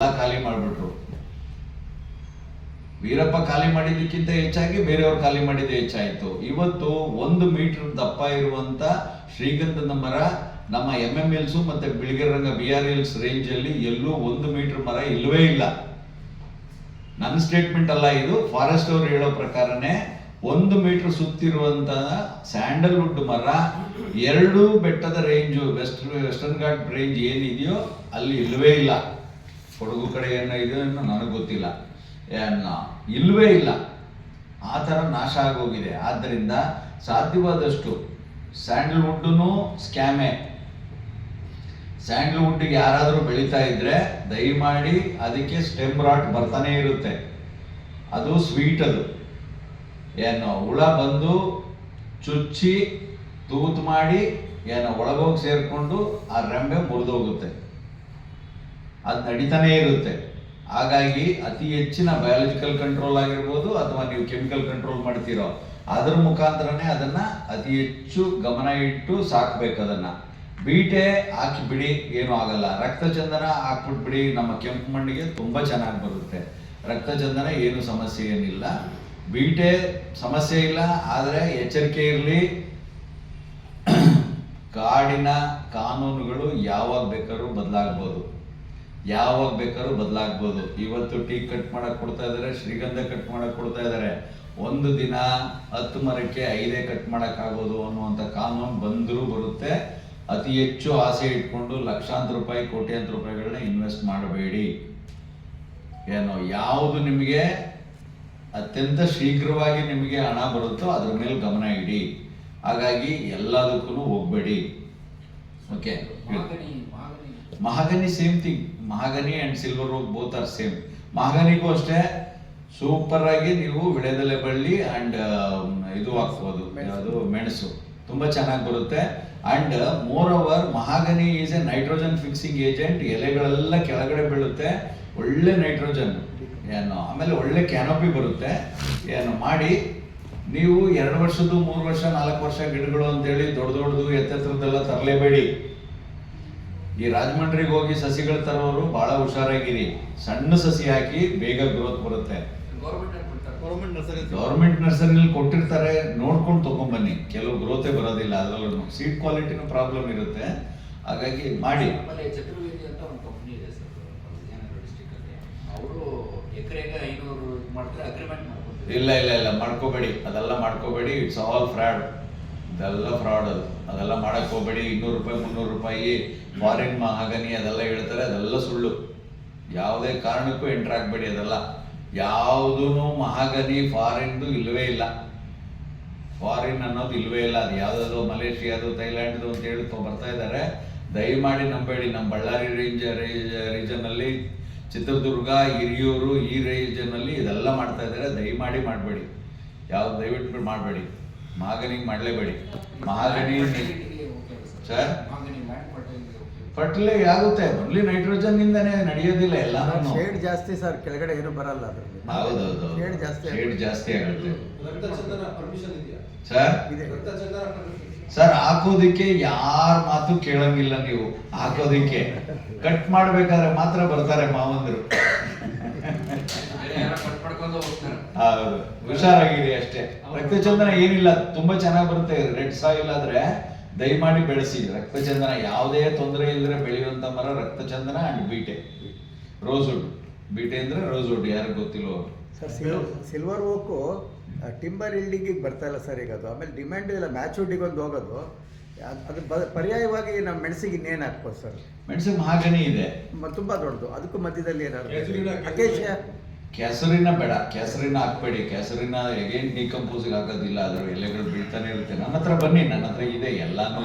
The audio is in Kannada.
ಖಾಲಿ ಮಾಡಿಬಿಟ್ರು. ವೀರಪ್ಪ ಖಾಲಿ ಮಾಡಿದ್ದಕ್ಕಿಂತ ಹೆಚ್ಚಾಗಿ ಬೇರೆಯವ್ರು ಖಾಲಿ ಮಾಡಿದ್ದೇ ಹೆಚ್ಚಾಯಿತು. ಇವತ್ತು ಒಂದು ಮೀಟರ್ ದಪ್ಪ ಇರುವಂತ ಶ್ರೀಗಂಧದ ಮರ, ನಮ್ಮ ಎಂ ಎಂ ಎಲ್ಸು ಮತ್ತೆ Biligiranga B R hills range ಅಲ್ಲಿ ಎಲ್ಲೂ ಒಂದು ಮೀಟರ್ ಮರ ಇಲ್ಲವೇ ಇಲ್ಲ. ನನ್ನ ಸ್ಟೇಟ್ಮೆಂಟ್ ಅಲ್ಲ ಇದು ಫಾರೆಸ್ಟ್ ಅವರು ಹೇಳೋ ಪ್ರಕಾರನೇ ಒಂದು ಮೀಟರ್ ಸುತ್ತಿರುವಂತ ಸ್ಯಾಂಡಲ್ವುಡ್ ಮರ, ಎರಡು ಬೆಟ್ಟದ range west western ghat range ಏನಿದೆಯೋ ಅಲ್ಲಿ ಇಲ್ಲವೇ ಇಲ್ಲ. ಕೊಡಗು ಕಡೆ ಏನೋ ನನಗೆ ಗೊತ್ತಿಲ್ಲ. ಇಲ್ಲವೇ ಇಲ್ಲ. ಆ ಥರ ನಾಶ ಆಗೋಗಿದೆ. ಆದ್ದರಿಂದ ಸಾಧ್ಯವಾದಷ್ಟು ಸ್ಯಾಂಡಲ್ವುಡ್ಡೂ ಸ್ಕ್ಯಾಮೇ. ಸ್ಯಾಂಡಲ್ವುಡ್ಗೆ ಯಾರಾದರೂ ಬೆಳೀತಾ ಇದ್ರೆ ದಯಮಾಡಿ ಅದಕ್ಕೆ ಸ್ಟೆಮ್ ರಾಟ್ ಬರ್ತಾನೆ ಇರುತ್ತೆ. ಅದು ಸ್ವೀಟ್ ಅದು. ಏನು ಹುಳ ಬಂದು ಚುಚ್ಚಿ, ತೂತು ಮಾಡಿ ಏನೋ ಒಳಗೋಗಿ ಸೇರಿಕೊಂಡು ಆ ರೆಂಬೆ ಮುರಿದೋಗುತ್ತೆ. ಅದು ನಡೀತಾನೇ ಇರುತ್ತೆ. ಹಾಗಾಗಿ ಅತಿ ಹೆಚ್ಚಿನ ಬಯಾಲಜಿಕಲ್ ಕಂಟ್ರೋಲ್ ಆಗಿರ್ಬೋದು ಅಥವಾ ನೀವು ಕೆಮಿಕಲ್ ಕಂಟ್ರೋಲ್ ಮಾಡ್ತೀರೋ, ಅದ್ರ ಮುಖಾಂತರನೇ ಅದನ್ನ ಅತಿ ಹೆಚ್ಚು ಗಮನ ಇಟ್ಟು ಸಾಕ್ಬೇಕು ಅದನ್ನ. ಬೀಟೆ ಹಾಕಿ ಬಿಡಿ, ಏನೂ ಆಗಲ್ಲ. ರಕ್ತಚಂದನ ಹಾಕ್ಬಿಟ್ಬಿಡಿ, ನಮ್ಮ ಕೆಂಪು ಮಣ್ಣಿಗೆ ತುಂಬಾ ಚೆನ್ನಾಗಿ ಬರುತ್ತೆ. ರಕ್ತ ಚಂದನ ಏನು ಸಮಸ್ಯೆ ಏನಿಲ್ಲ. ಬೀಟೆ ಸಮಸ್ಯೆ ಇಲ್ಲ, ಆದರೆ ಎಚ್ಚರಿಕೆ ಇರಲಿ. ಕಾಡಿನ ಕಾನೂನುಗಳು ಯಾವಾಗ ಬೇಕಾದ್ರೂ ಬದಲಾಗ್ಬೋದು. ಯಾವಾಗ ಬೇಕಾದ್ರೂ ಬದಲಾಗ್ಬೋದು. ಇವತ್ತು ಟೀ ಕಟ್ ಮಾಡಕ್ ಕೊಡ್ತಾ ಇದ್ದಾರೆ ಶ್ರೀಗಂಧ ಕಟ್ ಮಾಡಕ್ ಕೊಡ್ತಾ ಇದ್ದಾರೆ ಒಂದು ದಿನ ಹತ್ತು ಮರಕ್ಕೆ ಐದೇ ಕಟ್ ಮಾಡಕ್ ಆಗೋದು ಅನ್ನುವಂಥ ಕಾನೂನು ಬಂದರೂ ಬರುತ್ತೆ. ಅತಿ ಹೆಚ್ಚು ಆಸೆ ಇಟ್ಕೊಂಡು ಲಕ್ಷಾಂತರ ರೂಪಾಯಿ, ಕೋಟ್ಯಾಂತರ ರೂಪಾಯಿಗಳನ್ನ ಇನ್ವೆಸ್ಟ್ ಮಾಡಬೇಡಿ. ಏನೋ ಯಾವುದು ನಿಮಗೆ ಅತ್ಯಂತ ಶೀಘ್ರವಾಗಿ ನಿಮಗೆ ಹಣ ಬರುತ್ತೋ ಅದ್ರ ಮೇಲೆ ಗಮನ ಇಡಿ. ಹಾಗಾಗಿ ಎಲ್ಲದಕ್ಕೂ ಹೋಗ್ಬೇಡಿ. Okay mahogany same thing mahogany and silver both are same ಮಹಾಗನಿಗೂ ಅಷ್ಟೇ ಸೂಪರ್ ಆಗಿ ನೀವು ವಿಳೆದೆಲೆ ಬಳ್ಳಿ ಅಂಡ್ ಇದು ಹಾಕ್ಬೋದು. ಅದು ಮೆಣಸು. ತುಂಬಾ ಚೆನ್ನಾಗಿ ಬರುತ್ತೆ. And moreover mahogany is a nitrogen fixing agent ಎಲೆಗಳೆಲ್ಲ ಕೆಳಗಡೆ ಬೀಳುತ್ತೆ. ಒಳ್ಳೆ ನೈಟ್ರೋಜನ್ ಏನು ಆಮೇಲೆ ಒಳ್ಳೆ ಕ್ಯಾನೋಪಿ ಬರುತ್ತೆ. ಏನು ಮಾಡಿ ನೀವು ಎರಡು ವರ್ಷದ್ದು ಮೂರು ವರ್ಷ ನಾಲ್ಕು ವರ್ಷ ಗಿಡಗಳು ಅಂತೇಳಿ ದೊಡ್ಡ ದೊಡ್ಡದು ಎತ್ತೆತ್ತರದ್ದೆಲ್ಲ ತರಲೇಬೇಡಿ. ಈ ರಾಜಮಂಡ್ರಿಗೆ ಹೋಗಿ ಸಸಿಗಳು ತರೋರು ಬಹಳ ಹುಷಾರಾಗಿರಿ. ಸಣ್ಣ ಸಸಿ ಹಾಕಿ ಬೇಗ ಗ್ರೋತ್ ಬರುತ್ತೆ. ಗೌರ್ಮೆಂಟ್ ಕೊಡ್ತಾರೆ. ಗೌರ್ಮೆಂಟ್ ನರ್ಸರಿ ಗೌರ್ಮೆಂಟ್ ನರ್ಸರಿಲಿ ಕೊಟ್ಟಿರ್ತಾರೆ ನೋಡ್ಕೊಂಡು ತಗೊಂಬನ್ನಿ. ಕೆಲವು ಗ್ರೋತೆ ಬರೋದಿಲ್ಲ ಅದರಲ್ಲೂ ಸೀಡ್ ಕ್ವಾಲಿಟಿನ ಪ್ರಾಬ್ಲಮ್ ಇರುತ್ತೆ. ಹಾಗಾಗಿ ಮಾಡಿ. ಚತುರ್ವೇದಿ ಅಂತ ಒಂದು ಕಂಪ್ನಿ ಇದೆ ಸರ್ ಅಲ್ಲಿ. ಅವರು ಎಕರೆಗೆ ಐನೂರು ಮಾಡ್ತಾರೆ ಅಗ್ರಿಮೆಂಟ್ ಮಾಡ್ಕೊತಾರೆ ಇಲ್ಲ ಇಲ್ಲ ಇಲ್ಲ ಮಾಡ್ಕೋಬೇಡಿ. ಅದೆಲ್ಲ ಮಾಡ್ಕೋಬೇಡಿ. ಇಟ್ಸ್ ಆಲ್ ಫ್ರಾಡ್ ಇದೆಲ್ಲ ಫ್ರಾಡ್ ಅದು. ಅದೆಲ್ಲ ಮಾಡಕ್ ಹೋಗ್ಬೇಡಿ, ಇನ್ನೂರು ರೂಪಾಯಿ, ಮುನ್ನೂರು ರೂಪಾಯಿ ಫಾರಿನ್ ಮಹಾಗನಿ ಅದೆಲ್ಲ ಹೇಳ್ತಾರೆ, ಅದೆಲ್ಲ ಸುಳ್ಳು. ಯಾವುದೇ ಕಾರಣಕ್ಕೂ ಎಂಟರ್ ಆಗ್ಬೇಡಿ ಅದೆಲ್ಲ. ಯಾವುದೂ ಮಹಾಗನಿ ಫಾರಿನ್ದು ಇಲ್ಲವೇ ಇಲ್ಲ. ಫಾರಿನ್ ಅನ್ನೋದು ಇಲ್ಲವೇ ಇಲ್ಲ. ಅದು ಯಾವುದಾದ್ರು ಮಲೇಷಿಯಾದು, ಥೈಲ್ಯಾಂಡ್ದು ಅಂತ ಹೇಳಿ ಬರ್ತಾ ಇದ್ದಾರೆ ದಯಮಾಡಿ ನಂಬೇಡಿ ನಮ್ಮ ಬಳ್ಳಾರಿ ರೇಂಜ್ ರೀಜನ್ ಅಲ್ಲಿ ಚಿತ್ರದುರ್ಗ, ಹಿರಿಯೂರು ಈ ರೀಜನ್ ಅಲ್ಲಿ ಇದೆಲ್ಲ ಮಾಡ್ತಾ ಇದ್ದಾರೆ ದಯಮಾಡಿ ಮಾಡಬೇಡಿ. ಯಾವ್ದು ದಯವಿಟ್ಟು ಮಾಡಬೇಡಿ. ಮಹಾಗನಿಗೆ ಮಾಡಲೇಬೇಡಿ. ಸರ್? ಮಾಗನಿ ಲ್ಯಾಂಡ್ ಫರ್ಟಿಲಿಟಿಗೆ ಫರ್ಟಿಲೈ ಆಗುತ್ತೆ ಓನ್ಲಿ ನೈಟ್ರೋಜನ್ ಇಂದಾನೆ ನಡೆಯೋದಿಲ್ಲ ಎಲ್ಲ ಶೇಡ್ ಜಾಸ್ತಿ ಸರ್ ಕೆಳಗಡೆ ಏನು ಬರಲ್ಲ ಅದರಲ್ಲಿ. ಹೌದೌದು. ಶೇಡ್ ಜಾಸ್ತಿ ಶೇಡ್ ಜಾಸ್ತಿ ಆಗುತ್ತೆ. ಸರ್ ಸರ್ ಹಾಕೋದಿಕ್ಕೆ ಯಾರ ಮಾತು ಕೇಳಂಗಿಲ್ಲ ನೀವು. ಹಾಕೋದಿಕ್ಕೆ. ಕಟ್ ಮಾಡ್ಬೇಕಾದ್ರೆ ಮಾತ್ರ ಬರ್ತಾರೆ ಮಾವಂದ್ರು. ಯಾರೋ ಹೌದು ಹುಷಾರಾಗಿರಿ ಅಷ್ಟೇ. ರಕ್ತಚಂದನ ಏನಿಲ್ಲ ತುಂಬಾ ಚೆನ್ನಾಗಿ ಬರುತ್ತೆ. ರೆಡ್ ಸಾಯಿಲ್ ಆದ್ರೆ ದಯಮಾಡಿ ಬೆಳೆಸಿ. ರಕ್ತಚಂದನ ಯಾವುದೇ ತೊಂದರೆ ಇಲ್ಲದ್ರೆ ಬೆಳೆಯುವಂತ ಮರ ರಕ್ತಚಂದನ ಅಂಡ್ ಬೀಟೆ. ರೋಸ್ವುಡ್. ಬೀಟೆ ಅಂದ್ರೆ ರೋಸ್ವುಡ್ ಯಾರಿಗೂ ಗೊತ್ತಿಲ್ಲ ಸಿಲ್ವರ್ ಓಕು ಟಿಂಬರ್ ಇಲ್ಡಿಂಗಿಗೆ ಬರ್ತಾ ಇಲ್ಲ ಸರ್ ಈಗ ಅದು. ಆಮೇಲೆ ಡಿಮ್ಯಾಂಡ್ ಇಲ್ಲ ಮ್ಯಾಚುರಿಟಿಗೆ ಒಂದು ಹೋಗೋದು. ಅದ್- ಪರ್ಯಾಯವಾಗಿ ನಮ್ಮ ಮೆಣಸಿಗೆ ಇನ್ನೇನು ಹಾಕ್ಬೋದು ಸರ್? ಮೆಣಸಿಗೆ ಮಹಾಗನಿ ಇದೆ. ತುಂಬಾ ದೊಡ್ಡದು. ಅದಕ್ಕೂ ಮಧ್ಯದಲ್ಲಿ ಏನಾದ್ರು ಅಕೇಶಿಯಾ ಕೆಸರಿನ ಬೇಡ, ಕೆಸರಿನ ಹಾಕ್ಬೇಡಿ, ಕೆಸರಿನ ಎಗೇನ್ ಡಿಕಂಪೋಸಿಂಗ್ ಆಗೋದಿಲ್ಲ ಅದರ ಎಲೆಗಳು ಬೀಳ್ತಾನೆ ಇರುತ್ತೆ. ನನ್ನ ಹತ್ರ ಬನ್ನಿ ನನ್ನ ಹತ್ರ ಇದೆ, ಎಲ್ಲಾನು